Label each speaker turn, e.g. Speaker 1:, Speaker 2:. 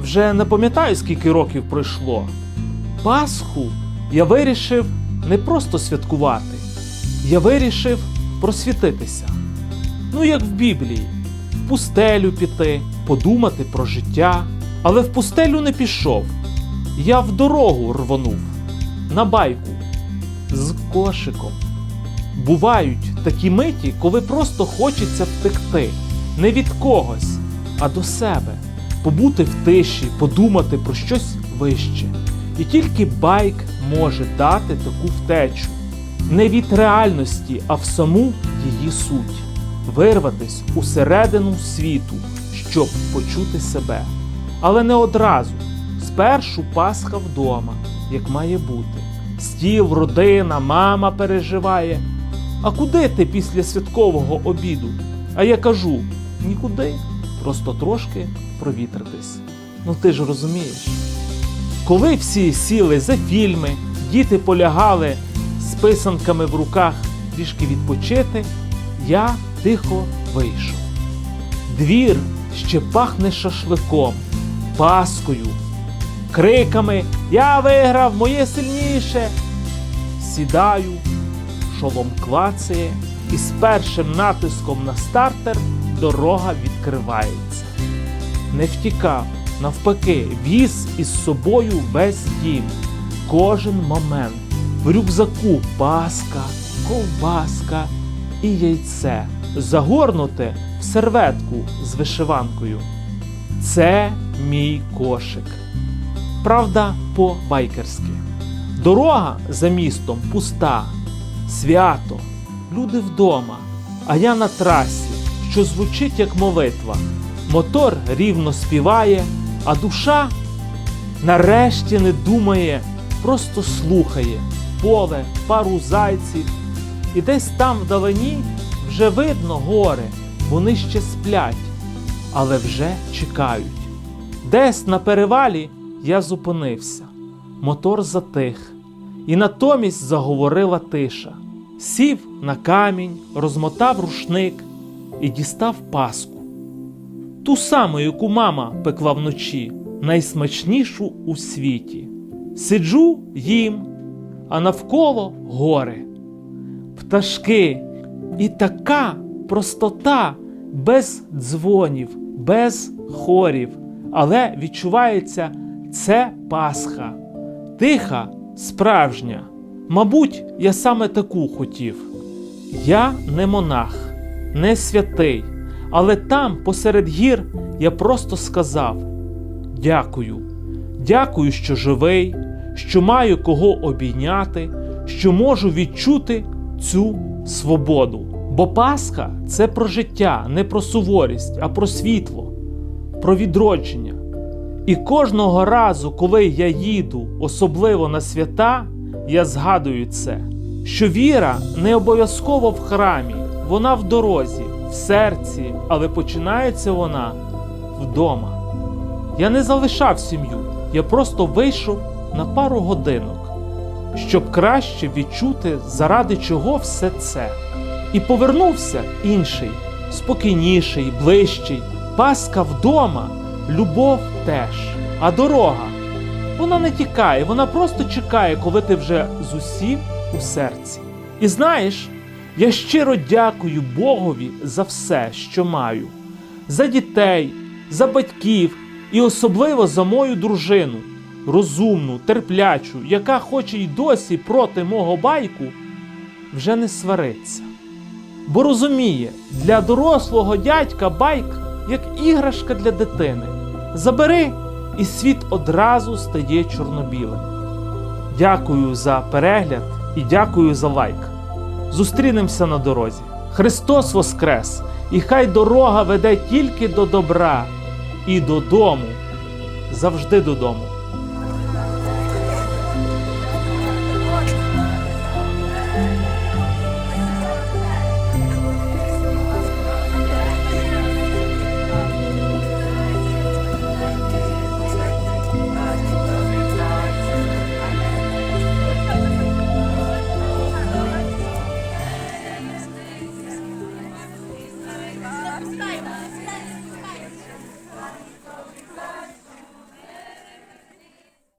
Speaker 1: вже не пам'ятаю, скільки років пройшло. Пасху я вирішив не просто святкувати, я вирішив просвітитися. Ну, як в Біблії, в пустелю піти, подумати про життя. Але в пустелю не пішов. Я в дорогу рвонув на байку з кошиком. Бувають такі миті, коли просто хочеться втекти не від когось, а до себе, побути в тиші, подумати про щось вище. І тільки байк може дати таку втечу не від реальності, а в саму її суть, вирватись усередину світу, щоб почути себе. Але не одразу. Спершу Пасха вдома, як має бути. Стіл, родина, мама переживає. А куди ти після святкового обіду? А я кажу: нікуди, просто трошки провітритись. Ну ти ж розумієш. Коли всі сіли за фільми, діти полягали з писанками в руках трішки відпочити, я тихо вийшов. Двір ще пахне шашликом, паскою, криками Я виграв, моє сильніше. Сідаю, шолом клацає, і з першим натиском на стартер дорога відкривається. Не втікав, навпаки, віз із собою весь дім, кожен момент. В рюкзаку паска, ковбаска і яйце, загорнуте в серветку з вишиванкою. Це мій кошик. Правда, по-байкерськи. Дорога за містом пуста, свято, люди вдома, а я на трасі, що звучить як молитва. Мотор рівно співає, а душа нарешті не думає, просто слухає поле, пару зайців. І десь там вдалині вже видно гори, вони ще сплять, але вже чекають. Десь на перевалі я зупинився, мотор затих, і натомість заговорила тиша. Сів на камінь, розмотав рушник і дістав паску. Ту саму, яку мама пекла вночі, найсмачнішу у світі. Сиджу їм, а навколо гори, пташки і така простота без дзвонів, без хорів, але відчувається це Пасха, тиха, справжня. Мабуть, я саме таку хотів. Я не монах, не святий, але там, посеред гір, я просто сказав: дякую, дякую, що живий, що маю кого обійняти, що можу відчути цю свободу. Бо Пасха це про життя, не про суворість, а про світло, про відродження. І кожного разу, коли я їду, особливо на свята, я згадую це, що віра не обов'язково в храмі, вона в дорозі, в серці, але починається вона вдома. Я не залишав сім'ю, я просто вийшов на пару годинок, щоб краще відчути, заради чого все це. І повернувся інший, спокійніший, ближчий. Паска вдома, любов теж. А дорога, вона не тікає, вона просто чекає, коли ти вже з усім у серці. І знаєш, я щиро дякую Богові за все, що маю, за дітей, за батьків і особливо за мою дружину, розумну, терплячу, яка, хоч і досі проти мого байку, вже не свариться. Бо розуміє, для дорослого дядька байк як іграшка для дитини. Забери, і світ одразу стає чорнобілим. Дякую за перегляд і дякую за лайк. Зустрінемося на дорозі. Христос Воскрес! І хай дорога веде тільки до добра і додому, завжди додому.